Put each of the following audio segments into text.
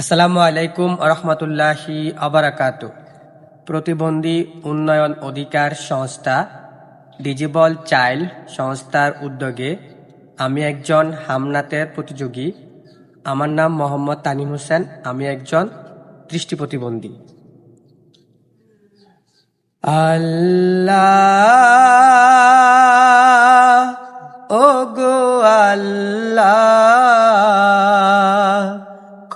আসসালামু আলাইকুম রহমতুল্লাহি আবরাকাত। প্রতিবন্ধী উন্নয়ন অধিকার সংস্থা, ডিজিবল চাইল্ড সংস্থার উদ্যোগে আমি একজন হামনাতের প্রতিযোগী। আমার নাম মোহাম্মদ তানিম হোসেন, আমি একজন দৃষ্টি প্রতিবন্ধী। আল্লাহ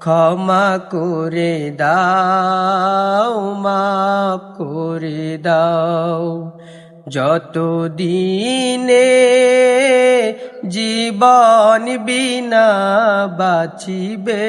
ক্ষমা করে দাও মাপ করে দাও। যত দিনে জীবন বিনা বাঁচিবে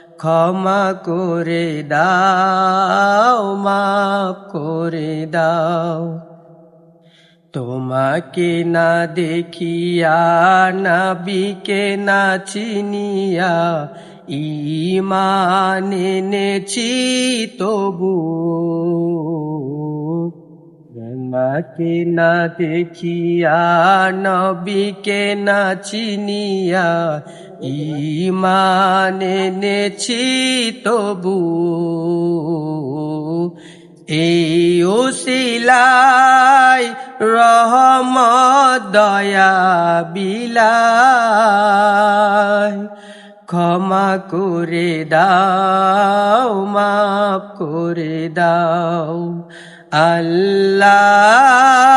ক্ষমা করে দাও, মাফ করে দাও। তোমাকে না দেখিয়া, নাবিকে না চিনিয়া ইমান এনেছি তবু। তোমাকে না দেখিয়া, নবীকে না চিনিয়া ইমান এনেছি তবু এই ওসিলাই রহম দয়া বিলায়। ক্ষমা করে দাও, মাফ করে দাও। আল্লাহ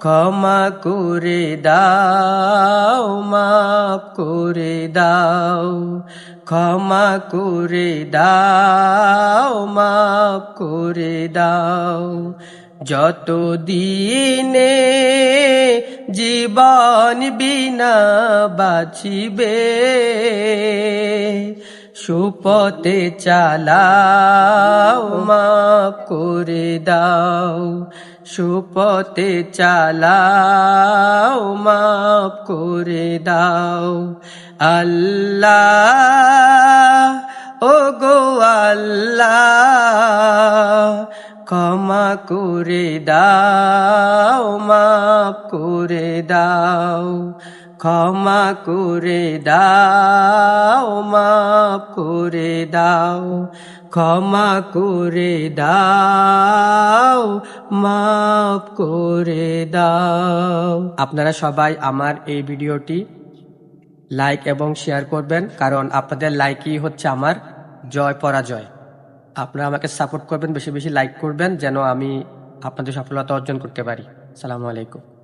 ক্ষমা করে দাও, মাফ করে দাও। ক্ষমা করে দাও, মাফ করে দাও। যত দিনে জীবন বিনা বাঁচিবে সুপথে চালাও মাফ করে দাও। সুপথে চালাও মাফ করে দাও। আল্লাহ ও গো আল্লাহ করে দাও, মাফ করে দাও, ক্ষমা করে দাও, মাফ করে দাও, ক্ষমা করে দাও, মাফ করে দাও। আপনারা সবাই আমার এই ভিডিওটি লাইক এবং শেয়ার করবেন, কারণ আপনাদের লাইকই হচ্ছে আমার জয় পরাজয়। আপনারা আমাকে সাপোর্ট করবেন, বেশি বেশি লাইক করবেন, যেন আমি আপনাদের সফলতা অর্জন করতে পারি। সালামু আলাইকুম।